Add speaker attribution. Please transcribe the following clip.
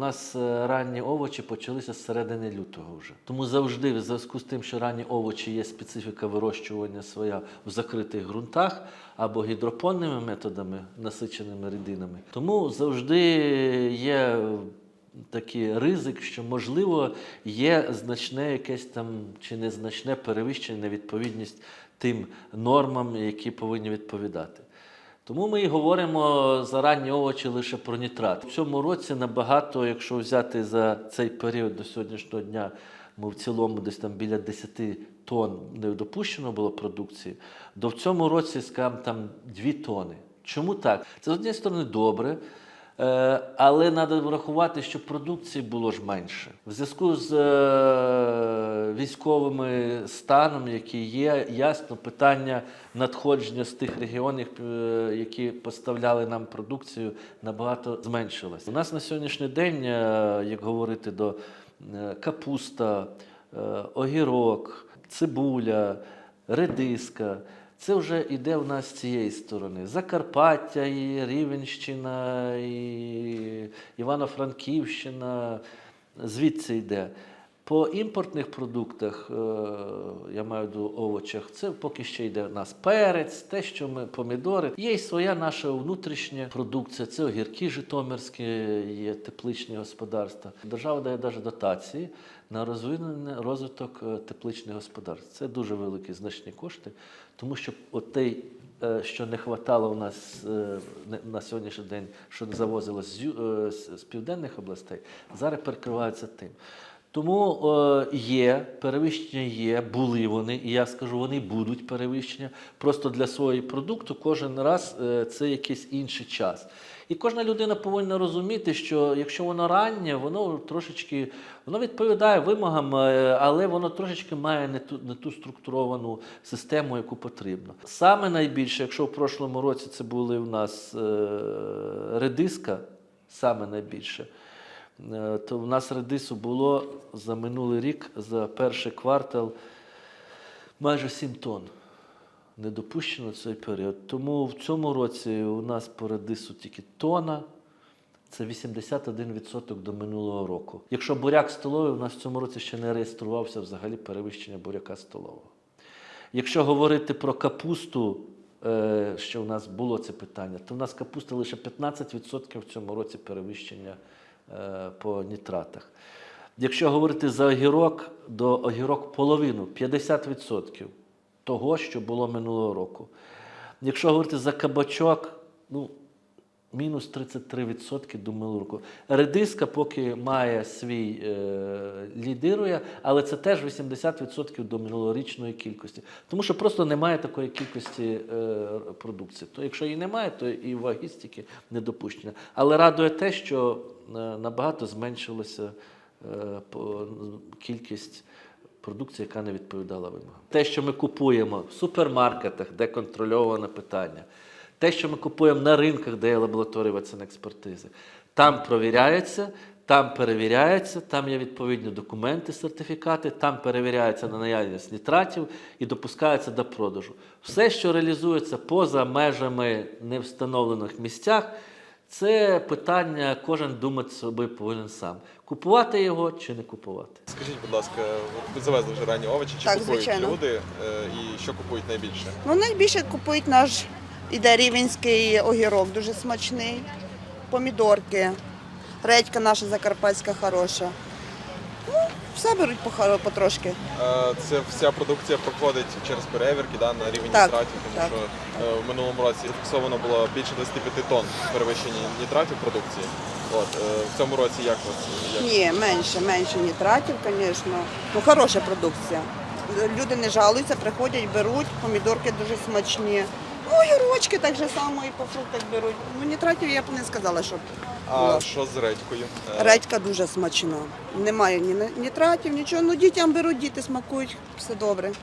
Speaker 1: У нас е, ранні овочі почалися з середини лютого вже. Тому завжди, в зв'язку з тим, що ранні овочі є специфіка вирощування своя в закритих ґрунтах або гідропонними методами, насиченими рідинами. Тому завжди є такий ризик, що можливо є значне якесь там чи незначне перевищення, невідповідність тим нормам, які повинні відповідати. Тому ми і говоримо за ранні овочі лише про нітрат. В цьому році набагато, якщо взяти за цей період до сьогоднішнього дня, ми в цілому десь там біля 10 тонн не допущено було продукції, до в цьому році, скажімо, там 2 тони. Чому так? Це з однієї сторони добре. Е, Але треба врахувати, що продукції було ж менше. В зв'язку з е, військовими станом, які є, ясно, питання надходження з тих регіонів, е, які поставляли нам продукцію, набагато зменшилось. У нас на сьогоднішній день, як говорити, до капуста, огірок, цибуля, редиска. Це вже йде в нас з цієї сторони. Закарпаття, і Рівенщина, і Івано-Франківщина, звідси йде. По імпортних продуктах, е, я маю виду овочах, це поки ще йде в нас перець, те, що ми помідори. Є й своя наша внутрішня продукція, це огірки житомирські, є тепличні господарства. Держава дає навіть дотації на розвиток е, тепличних господарств. Це дуже великі значні кошти, тому що той, е, що не хватало у нас на сьогоднішній день, що завозилось з південних областей, зараз перекривається тим. Тому е, є перевищення є, були вони, і я скажу, вони будуть перевищення. Просто для свого продукту кожен раз е, це якийсь інший час. І кожна людина повинна розуміти, що якщо воно раннє, воно трошечки воно відповідає вимогам, е, але воно трошечки має не ту, не ту структуровану систему, яку потрібно. Саме найбільше, якщо в прошлому році це були в нас е, редиска, саме найбільше. Е, то в нас редису було за минулий рік, за перший квартал майже 7 тонн. Не допущено цей період. Тому в цьому році у нас по редису тільки тона. Це 81% до минулого року. Якщо буряк столовий, у нас в цьому році ще не реєструвався взагалі перевищення буряка столового. Якщо говорити про капусту, е, що у нас було це питання, то в нас капуста лише 15% в цьому році перевищення по нітратах. Якщо говорити за огірок, до огірок половину 50% того, що було минулого року. Якщо говорити за кабачок, ну, мінус 33% до минулого. Редиска поки має свій е, лідирує, але це теж 80% до минулорічної кількості. Тому що просто немає такої кількості е, продукції. То якщо її немає, то і ваги стільки не допущено. Але радує те, що е, набагато зменшилася е, кількість продукції, яка не відповідала вимогам. Те, що ми купуємо в супермаркетах, де контрольоване питання, те, що ми купуємо на ринках, де є лабораторії експертизи, там провіряється, там перевіряється, там є відповідні документи, сертифікати, там перевіряється на наявність нітратів і допускається до продажу. Все, що реалізується поза межами невстановлених місцях, це питання, кожен думати собі повинен сам. Купувати його чи не купувати.
Speaker 2: Скажіть, будь ласка, от ви завезли вже ранні овочі, чи
Speaker 3: Так,
Speaker 2: купують
Speaker 3: звичайно.
Speaker 2: люди е, і що купують найбільше?
Speaker 3: Ну, найбільше купують наш іде рівенський огірок, дуже смачний, помідорки, редька наша закарпатська хороша. Ну, все беруть по- потрошки.
Speaker 2: Е, Це вся продукція проходить через перевірки да, на рівень
Speaker 3: Так,
Speaker 2: нітратів, тому
Speaker 3: так.
Speaker 2: що е, в минулому році фіксовано було більше 25 тонн перевищення нітратів продукції. От, е, в цьому році як у вас? Як?
Speaker 3: Ні, менше, менше нітратів, звісно. Ну, хороша продукція. Люди не жалуються, приходять, беруть, помідорки дуже смачні. Огірочки так же само і по фруктах беруть. Ну, нітратів я б не сказала, що
Speaker 2: А що з редькою? Е,
Speaker 3: Редька дуже смачна. Немає ні нітратів, нічого. Ну, дітям беруть, діти смакують, все добре.